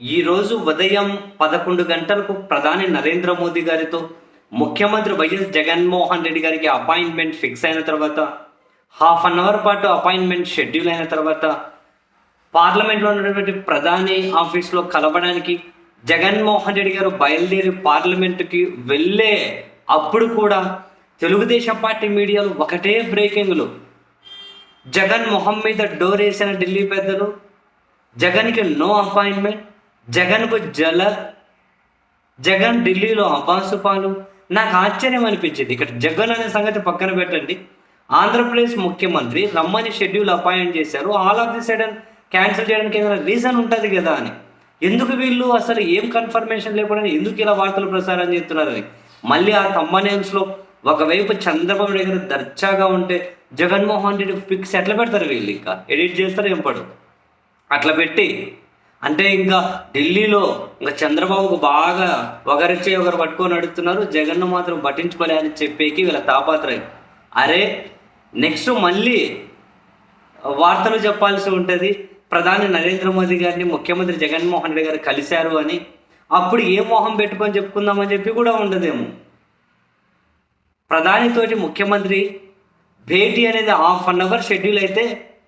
ఈరోజు ఉదయం పదకొండు గంటలకు ప్రధాని నరేంద్ర మోదీ గారితో ముఖ్యమంత్రి వైఎస్ జగన్మోహన్ రెడ్డి గారికి అపాయింట్మెంట్ ఫిక్స్ అయిన తర్వాత హాఫ్ అన్ అవర్ పాటు అపాయింట్మెంట్ షెడ్యూల్ అయిన తర్వాత పార్లమెంట్లో ఉన్నటువంటి ప్రధాని ఆఫీస్లో కలవడానికి జగన్మోహన్ రెడ్డి గారు బయలుదేరి పార్లమెంటుకి వెళ్ళే అప్పుడు కూడా తెలుగుదేశం పార్టీ మీడియాలో ఒకటే బ్రేకింగ్లు. జగన్ మొహం మీద డోర్ వేసిన ఢిల్లీ పెద్దలు జగన్కి నో అపాయింట్మెంట్ జగన్కు జల జగన్ ఢిల్లీలో అపాసుపాలు నాకు ఆశ్చర్యం అనిపించింది. ఇక్కడ జగన్ అనే సంగతి పక్కన పెట్టండి. ఆంధ్రప్రదేశ్ ముఖ్యమంత్రి రమ్మని షెడ్యూల్ అపాయింట్ చేశారు. All of the sudden cancel చేయడానికి ఏదైనా రీజన్ ఉంటుంది కదా అని. ఎందుకు వీళ్ళు అసలు ఏం కన్ఫర్మేషన్ లేకుండా ఎందుకు ఇలా వార్తలు ప్రసారం చేస్తున్నారని. మళ్ళీ ఆ తమ్మనేమ్స్లో ఒకవైపు చంద్రబాబు దగ్గర దర్చాగా ఉంటే జగన్మోహన్ రెడ్డి పిక్స్ ఎట్లా పెడతారు వీళ్ళు ఇంకా? ఎడిట్ చేస్తారు ఏం పడు అట్లా పెట్టి అంటే ఇంకా ఢిల్లీలో ఇంకా చంద్రబాబుకు బాగా ఒకరిచ్చే ఒకరు పట్టుకొని అడుగుతున్నారు జగన్ను మాత్రం పట్టించుకోలే అని చెప్పేకి వీళ్ళ తాపాత్రయం. అరే నెక్స్ట్ మళ్ళీ వార్తలు చెప్పాల్సి ఉంటుంది. ప్రధాని నరేంద్ర మోదీ గారిని ముఖ్యమంత్రి జగన్మోహన్ రెడ్డి గారు కలిశారు అని. అప్పుడు ఏ మొహం పెట్టుకొని చెప్పుకుందామని చెప్పి కూడా ఉండదేమో. ప్రధానితోటి ముఖ్యమంత్రి భేటీ అనేది హాఫ్ అన్ అవర్ షెడ్యూల్ అయితే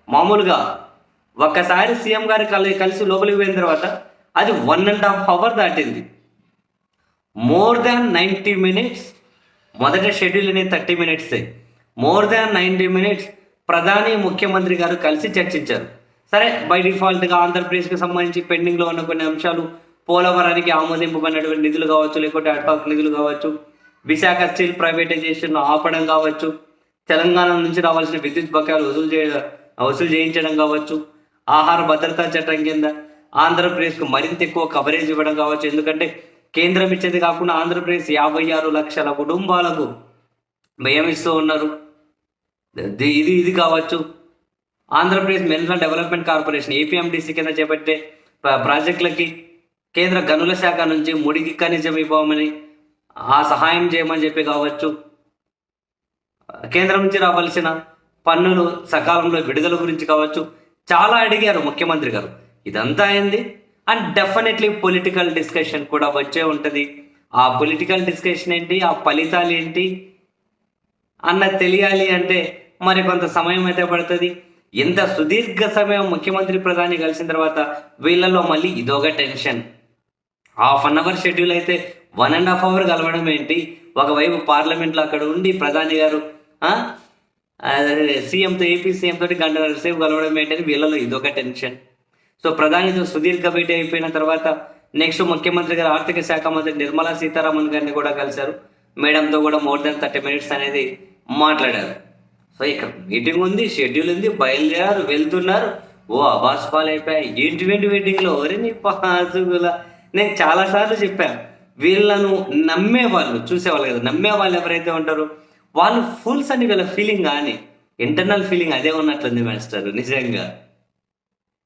మామూలుగా ఒక్కసారి సీఎం గారు కలి కలిసి లోపలికి పోయిన తర్వాత అది వన్ అండ్ హాఫ్ అవర్ దాటింది. మోర్ దాన్ నైంటీ మినిట్స్ మొదట షెడ్యూల్ అనేది థర్టీ మినిట్సే మోర్ దాన్ నైంటీ మినిట్స్ ప్రధాని ముఖ్యమంత్రి గారు కలిసి చర్చించారు. సరే బై డిఫాల్ట్గా ఆంధ్రప్రదేశ్కి సంబంధించి పెండింగ్లో ఉన్న కొన్ని అంశాలు పోలవరానికి ఆమోదింపబడినటువంటి నిధులు కావచ్చు లేకుంటే అటాక్ నిధులు కావచ్చు విశాఖ స్టీల్ ప్రైవేటైజేషన్ ఆపడం కావచ్చు తెలంగాణ నుంచి రావాల్సిన విద్యుత్ బకాయిలు వసూలు చేయ వసూలు చేయించడం కావచ్చు ఆహార భద్రతా చట్టం కింద ఆంధ్రప్రదేశ్కు మరింత ఎక్కువ కవరేజ్ ఇవ్వడం కావచ్చు. ఎందుకంటే కేంద్రం ఇచ్చేది కాకుండా ఆంధ్రప్రదేశ్ యాభై ఆరు లక్షల కుటుంబాలకు భయం ఇస్తూ ఉన్నారు. ఇది ఇది కావచ్చు. Andhra Pradesh mineral development corporation APMDC కింద చేపట్టే ప్రాజెక్టులకి కేంద్ర గనుల శాఖ నుంచి ముడికి ఖనిజం ఇవ్వమని ఆ సహాయం చేయమని చెప్పి కావచ్చు. కేంద్రం నుంచి రావాల్సిన పన్నులు సకాలంలో విడుదల గురించి కావచ్చు. చాలా అడిగారు ముఖ్యమంత్రి గారు. ఇదంతా అయింది అండ్ డెఫినెట్లీ పొలిటికల్ డిస్కషన్ కూడా వచ్చే ఉంటుంది. ఆ పొలిటికల్ డిస్కషన్ ఏంటి? ఆ ఫలితాలు ఏంటి? అన్నది తెలియాలి అంటే మరి కొంత సమయం అయితే పడుతుంది. ఇంత సుదీర్ఘ సమయం ముఖ్యమంత్రి ప్రధాని కలిసిన తర్వాత వీళ్ళలో మళ్ళీ ఇదొక tension. Half an hour schedule అయితే వన్ అండ్ హాఫ్ అవర్ కలవడం ఏంటి? ఒకవైపు పార్లమెంట్లో అక్కడ ఉండి ప్రధాని గారు సీఎంతో ఏపీ సీఎం తోటి సేపు కలవడం ఏంటని వీళ్ళలో ఇదొక టెన్షన్. సో ప్రధానితో సుదీర్ఘ భేటీ అయిపోయిన తర్వాత నెక్స్ట్ ముఖ్యమంత్రి గారు ఆర్థిక శాఖ మంత్రి నిర్మలా సీతారామన్ గారిని కూడా కలిశారు. మేడంతో కూడా మోర్ దెన్ థర్టీ మినిట్స్ అనేది మాట్లాడారు. సో ఇక్కడ మీటింగ్ ఉంది షెడ్యూల్ ఉంది బయలుదేరారు వెళ్తున్నారు. ఓ అబాస్ పాలు అయిపోయాయి ఏంటి వెంటి వెడ్డింగ్లో ఒరే నీ పాసుగుల. నేను చాలాసార్లు చెప్పాను వీళ్ళను నమ్మే వాళ్ళు చూసేవాళ్ళు కదా. నమ్మే వాళ్ళు ఎవరైతే ఉంటారో వాళ్ళు ఫుల్స్ అని వీళ్ళ ఫీలింగ్ కానీ ఇంటర్నల్ ఫీలింగ్ అదే ఉన్నట్లుంది మాస్టర్ నిజంగా.